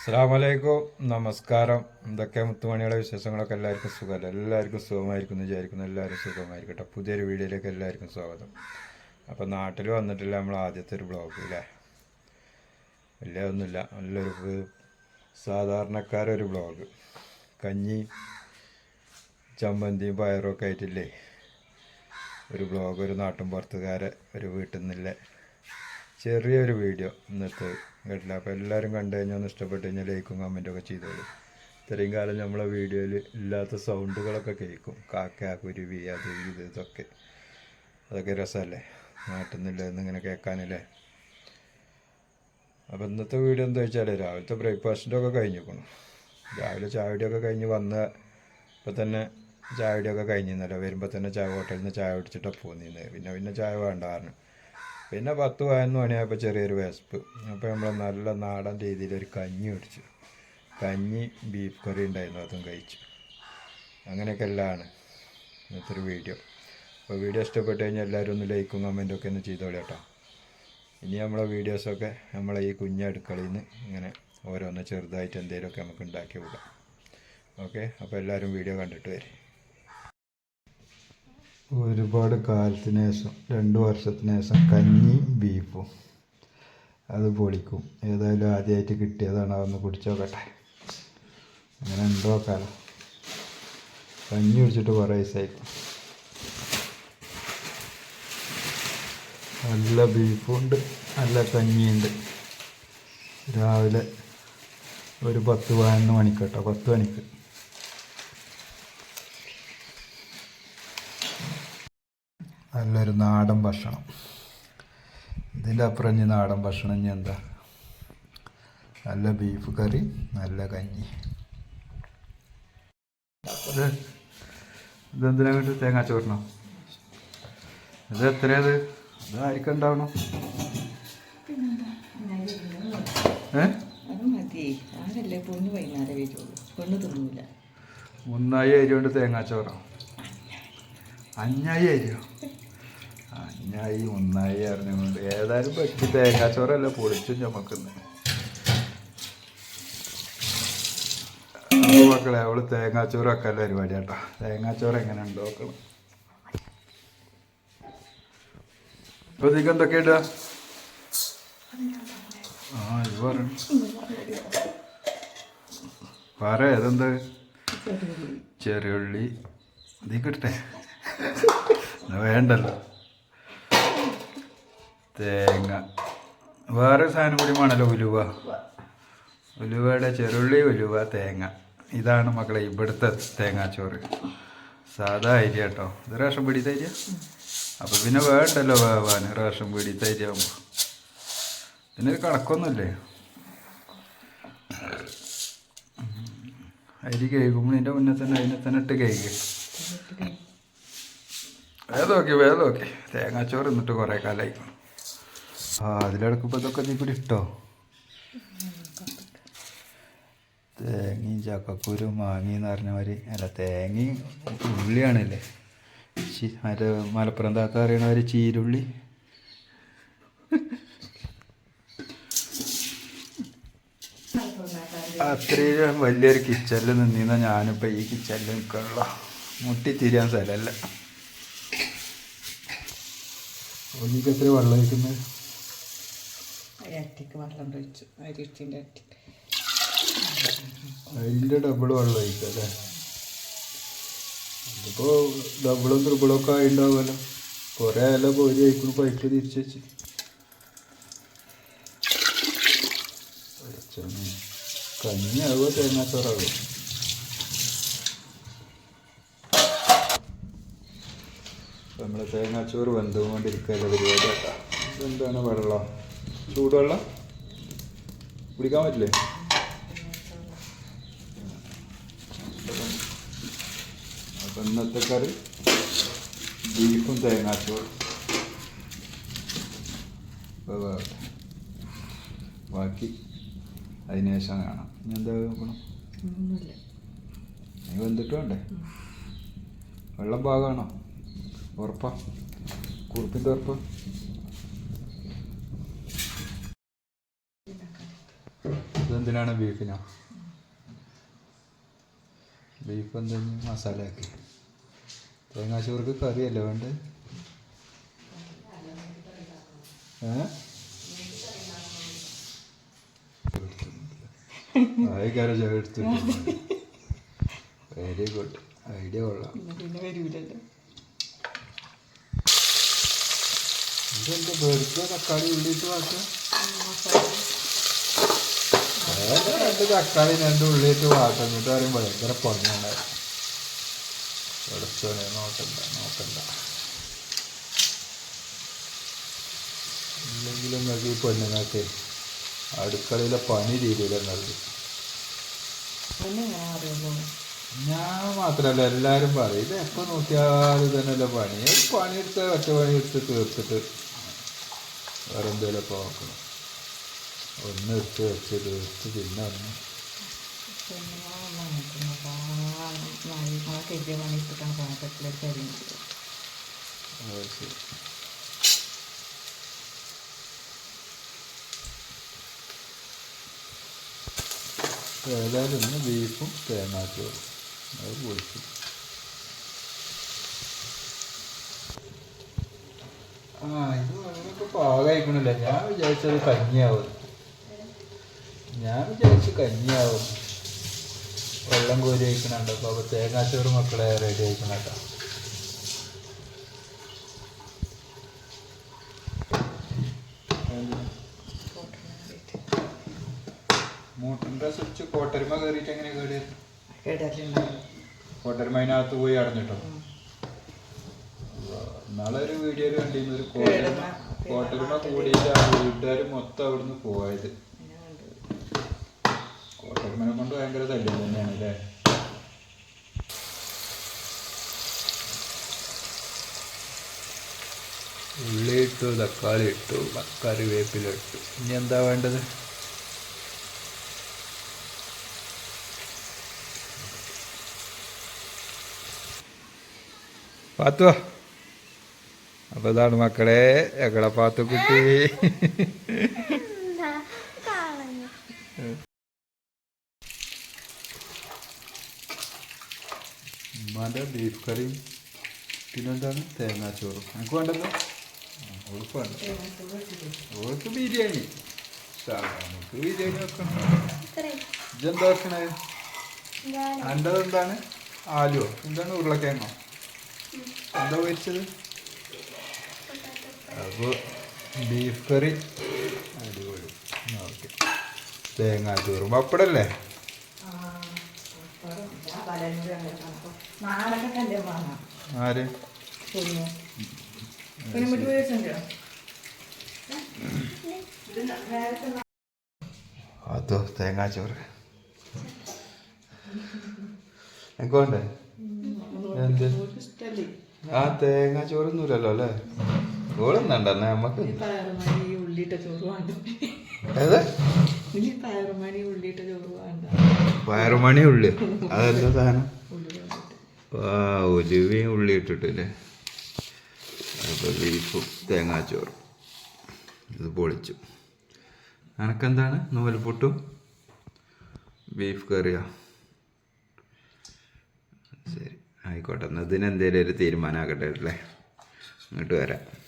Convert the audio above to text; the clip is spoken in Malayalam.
അസ്സാമലൈക്കും നമസ്കാരം. എന്തൊക്കെ മുത്തുമണിയുടെ വിശേഷങ്ങളൊക്കെ എല്ലാവർക്കും സുഖമല്ല എല്ലാവർക്കും സുഖമായിരിക്കുന്നു വിചാരിക്കുന്നു. എല്ലാവരും സുഖമായിരിക്കട്ടെ. പുതിയൊരു വീഡിയോയിലേക്ക് എല്ലാവർക്കും സ്വാഗതം. അപ്പം നാട്ടിൽ വന്നിട്ടില്ല നമ്മൾ ആദ്യത്തെ ഒരു ബ്ലോഗ് അല്ലേ വലിയ ഒന്നുമില്ല. നല്ലൊരു സാധാരണക്കാരൊരു ബ്ലോഗ്. കഞ്ഞി ചമ്മന്തിയും പയറും ഒക്കെ ആയിട്ടില്ലേ? ഒരു ബ്ലോഗ് ഒരു നാട്ടും പുറത്തുകാരെ ഒരു വീട്ടിൽ നിന്നില്ലേ? ചെറിയൊരു വീഡിയോ ഇന്നത്തെ കേട്ടില്ല. അപ്പോൾ എല്ലാവരും കണ്ടു കഴിഞ്ഞാൽ ഒന്ന് ഇഷ്ടപ്പെട്ട് കഴിഞ്ഞാൽ ലൈക്കും ഒക്കെ ചെയ്തോളൂ. ഇത്രയും കാലം നമ്മളെ വീഡിയോയിൽ ഇല്ലാത്ത സൗണ്ടുകളൊക്കെ കേൾക്കും. കാക്ക കുരുവി അത് ഇത് ഇതൊക്കെ. അതൊക്കെ രസമല്ലേ നാട്ടിൽ നിന്നില്ല എന്നിങ്ങനെ കേൾക്കാനല്ലേ? അപ്പോൾ ഇന്നത്തെ വീഡിയോ എന്താ വെച്ചാൽ രാവിലത്തെ ബ്രേക്ക്ഫാസ്റ്റിന്റെ ഒക്കെ കഴിഞ്ഞിരിക്കണം രാവിലെ ചായയുടെയൊക്കെ കഴിഞ്ഞ് വന്ന ഇപ്പം തന്നെ ചായയുടെയൊക്കെ കഴിഞ്ഞിരുന്നല്ലോ. വരുമ്പോൾ തന്നെ ചായ ഹോട്ടലിൽ നിന്ന് ചായ കുടിച്ചിട്ടാണ് പോന്നിരുന്നത് പിന്നെ പിന്നെ ചായ വേണ്ട പറഞ്ഞു. പിന്നെ പത്ത് പതിനൊന്ന് മണിയായപ്പോൾ ചെറിയൊരു വിശപ്പ്. അപ്പോൾ നമ്മൾ നല്ല നാടൻ രീതിയിൽ ഒരു കഞ്ഞി കുടിച്ചു. കഞ്ഞി ബീഫ് കറി ഉണ്ടായിരുന്നു അതും കഴിച്ചു. അങ്ങനെയൊക്കെ എല്ലാമാണ് ഇന്നത്തെ ഒരു വീഡിയോ അപ്പോൾ വീഡിയോ ഇഷ്ടപ്പെട്ട് കഴിഞ്ഞാൽ എല്ലാവരും ഒന്ന് ലൈക്കും കമന്റും ഒക്കെ ഒന്ന് ചെയ്തോളൂ കേട്ടോ. ഇനി നമ്മളെ വീഡിയോസൊക്കെ നമ്മളെ ഈ കുഞ്ഞ അടുക്കളയിൽ നിന്ന് ഇങ്ങനെ ഓരോന്ന് ചെറുതായിട്ട് എന്തെങ്കിലുമൊക്കെ നമുക്ക് ഉണ്ടാക്കി വിടാം. ഓക്കെ അപ്പോൾ എല്ലാവരും വീഡിയോ കണ്ടിട്ട് വരും. ഒരുപാട് കാലത്തിന് ശേഷം രണ്ട് വർഷത്തിന് ശേഷം കഞ്ഞി ബീഫും അത് പൊളിക്കും. ഏതായാലും ആദ്യമായിട്ട് കിട്ടിയതാണ് അതൊന്ന് കുടിച്ചോക്കട്ടെ അങ്ങനെ ഉണ്ടോ കാലം കഞ്ഞി കുടിച്ചിട്ട് കുറേ ദിവസമായിരിക്കും നല്ല ബീഫുണ്ട് നല്ല കഞ്ഞിയുണ്ട്. രാവിലെ ഒരു പത്ത് പതിനൊന്ന് മണിക്ക് കേട്ടോ പത്ത് മണിക്ക്. നല്ലൊരു നാടൻ ഭക്ഷണം. ഇതിന്റെ അപ്പുറം ഇനി നാടൻ ഭക്ഷണം ഇനി എന്താ? നല്ല ബീഫ് കറി നല്ല കഞ്ഞി. ഇത് ഇതെന്തിനാ വേണ്ടി തേങ്ങാ ചോറിനോ ഇത് എത്രയത്? ഇത് ആർക്കുണ്ടാവണം ഉണ്ടാവണം? ഒന്നായി അരി കൊണ്ട് തേങ്ങാച്ചോറോ? അഞ്ഞായി അരിയോ? അഞ്ഞായി ഒന്നായി അറിഞ്ഞുകൊണ്ട് ഏതായാലും പറ്റി തേങ്ങാച്ചോറല്ല പൊളിച്ചും ചുമക്കുന്നത്. മക്കളെ അവൾ തേങ്ങാച്ചോറ് വെക്കല്ല പരിപാടി കേട്ടോ തേങ്ങാച്ചോറ് എങ്ങനെ ഉണ്ട് നോക്കണം ഇപ്പൊ ഇതിക്ക് എന്തൊക്കെ ഇടുക ആ ഇത് പറഞ്ഞു പറ ഏതെന്ത്? ചെറിയുള്ളി. ഇത് കിട്ടട്ടെ ഇത് വേണ്ടല്ലോ. തേങ്ങ. വേറെ സാധനം കൂടി വേണമല്ലോ ഉലുവ. ഉലുവയുടെ ചെറുള്ളി ഉലുവ തേങ്ങ. ഇതാണ് മക്കളെ ഇവിടുത്തെ തേങ്ങാച്ചോറ്. സാധാ അരി കേട്ടോ. ഇത് റേഷൻ പിടിത്ത അരിയ അപ്പോൾ പിന്നെ വേണ്ടല്ലോ വേവാൻ. റേഷൻ പിടിത്ത അരി ആകുമ്പോൾ ഇതിനൊരു കണക്കൊന്നുമില്ലേ? അരി കഴിക്കുമ്പോൾ ഇതിന്റെ മുന്നേ തന്നെ അതിനെ തന്നെ ഇട്ട് കഴിക്കും വേദമൊക്കെ വേദമൊക്കെ തേങ്ങാച്ചോറ് എന്നിട്ട് കുറേ കാലമായി അതിലെടുക്കുമ്പോൾ ഇതൊക്കെ നീ കൂടി ഇട്ടോ? തേങ്ങയും ചക്കക്കുരും മാങ്ങി എന്ന് പറഞ്ഞ മാതിരി. അല്ല തേങ്ങയും ഉള്ളിയാണല്ലേ? മറ്റേ മലപ്പുറം താത്ത അറിയണ മാതിരി ചീരുള്ളി. അത്രയും വലിയൊരു കിച്ചണിൽ നിന്നിന്ന ഞാനിപ്പോൾ ഈ കിച്ചണിൽ നിൽക്കണല്ലോ മുട്ടി തിരിയാൻ സ്ഥലമല്ല. എനിക്ക് എത്ര വെള്ളം ഒഴിക്കുന്നത്? അരട്ടിക്ക് വെള്ളം ഒഴിച്ചു. അരിട്ടിന്റെ അരട്ടി അതിന്റെ ഡബിൾ വെള്ളം ഒഴിക്കുക അല്ലേ? ഇതിപ്പോൾ ഡബിളും ത്രിബിളും ഒക്കെ ആയിട്ടുണ്ടാവുമല്ലോ കുറേ അല്ല കോരി അയക്കുന്നു പൈപ്പ് തിരിച്ച് വെച്ച്. കഞ്ഞി കഞ്ഞിയാവുക തേങ്ങാച്ചോറാകും നമ്മളെ തേങ്ങാച്ചോറ് വെന്തുകൊണ്ടിരിക്കുകയല്ല പരിപാടി? എന്താണ് വെള്ളം? ചൂടുവെള്ളം കുടിക്കാൻ പറ്റില്ലേ? അപ്പം ഇന്നത്തെ കറി ബീഫും തേങ്ങാച്ചോറും. ബാക്കി അതിനുശേഷം കാണാം. ഇനി എന്താ നോക്കണം നീ വെന്തിട്ട് വേണ്ടേ? വെള്ളം പാകമാണോ ഉറപ്പാ? കുറുപ്പിന്റെ ഉറപ്പാ? എന്തിനാണ് ബീഫിനോ? ബീഫ് എന്തെങ്കിലും മസാല ആക്കി തേങ്ങാച്ചോർക്ക് കറിയല്ലേ വേണ്ട? എടുത്തിട്ടുണ്ട്. വെരി ഗുഡ് ഐഡിയ കൊള്ളാം. ഇതെന്താ വെറുതെ തക്കാളി ഉള്ളിട്ട് വാട്ടുക വേറെ രണ്ട് തക്കാളി രണ്ട് ഉള്ളിയിട്ട് വാട്ടുന്നിട്ട് പറയും ഭയങ്കര പണിയാണ് വെളുത്തോനെ നോക്കണ്ട നോക്കണ്ട. ഇല്ലെങ്കിലും നിങ്ങൾക്ക് ഈ പെണ്ണുങ്ങൾക്ക് അടുക്കളയിലെ പണി രീതിയിൽ നിങ്ങൾക്ക് ഞാൻ മാത്രല്ല മാത്രമല്ല എല്ലാവരും പറയും ഇത് എപ്പോൾ നോക്കിയാലും തന്നെയല്ലേ പണി. പണിയെടുത്ത പണിയെടുത്ത് ഒറ്റ പണിയെടുത്ത് തീർത്തിട്ട് വേറെ എന്തെങ്കിലുമൊക്കെ നോക്കണം. ഒന്ന് എടുത്ത് വെച്ച് തീർത്ത് പിന്നെ ഒന്ന്. ഏതായാലും ഇന്ന് ബീഫും തേങ്ങാച്ചോറും അത് പൊളിച്ചു ആ ഇത് അങ്ങനെയൊക്കെ പാകമായിക്കണില്ല? ഞാൻ വിചാരിച്ചത് കഞ്ഞിയാവും. ഞാൻ വിചാരിച്ചു കഞ്ഞിയാവും. വെള്ളം കോരി അയക്കണുണ്ട് അപ്പോൾ തേങ്ങാച്ചോറ് മക്കളെ റെഡി അയക്കണട്ടോ മൂട്ടിന്റെ സ്വിച്ച് കോട്ടരുമ കയറിയിട്ട് എങ്ങനെ കേട്ടിട്ടുണ്ടാവും കോട്ടരുമ അതിനകത്ത് പോയി അടഞ്ഞിട്ടോ? നാളെ ഒരു വീഡിയോയിൽ കണ്ടിരുന്നു. ഒരു കോട്ടരുമ കോട്ടരുമ കൂടിയിട്ട് ആ വീട്ടുകാർ മൊത്തം അവിടുന്ന് പോയത്. കൊണ്ട് ഭയങ്കര ശല്യം തന്നെയാണ് അല്ലേ? ഉള്ളി ഇട്ടു തക്കാളി ഇട്ടു കറിവേപ്പില ഇട്ടു ഇനി എന്താ വേണ്ടത്? പാത്തു അപ്പൊ ഇതാണ് മക്കളെ ഞങ്ങളെ പാത്തു ഉമ്മാന്റെ ബീഫ് കറിയും പിന്നെന്താണ് തേങ്ങാച്ചോറും. എനിക്ക് വേണ്ടല്ലോ? ഓൾക്ക് വേണ്ട. ഓൾക്ക് ബിരിയാണി. നമുക്ക് ബിരിയാണി വെക്കണം ഇതെന്താ വെക്കണേ? എന്റെ എന്താണ്? ആലുവോ. എന്താണ് ഉരുളക്കിഴങ്ങോ? എന്താ പൊരിച്ചത്? അപ്പോൾ ബീഫ് കറി. അടിപൊളി. ഓക്കെ. തേങ്ങാച്ചോറും പപ്പടല്ലേ ആര്? അതോ തേങ്ങാച്ചോറ് എനിക്കുണ്ടേ എന്ത്? ആ ആ തേങ്ങാച്ചോറൊന്നുമില്ലല്ലോ അല്ലേ? ഓളൊന്നുണ്ടെന്നാ നമുക്ക് ചോറ് ഏത്? പയറുമണി ഉള്ളി. അതല്ല സാധനം? ഒലുവയും ഉള്ളി ഇട്ടിട്ടില്ലേ? അപ്പോൾ ബീഫും തേങ്ങാച്ചോറും. ഇത് പൊളിച്ചു. എനക്കെന്താണ് നൂൽപുട്ടും ബീഫ് കറിയാ? ശരി ആയിക്കോട്ടെ. എന്നാൽ ഇതിനെന്തേലും ഒരു തീരുമാനമാക്കട്ടെ അല്ലേ? ഇങ്ങോട്ട് വരാം.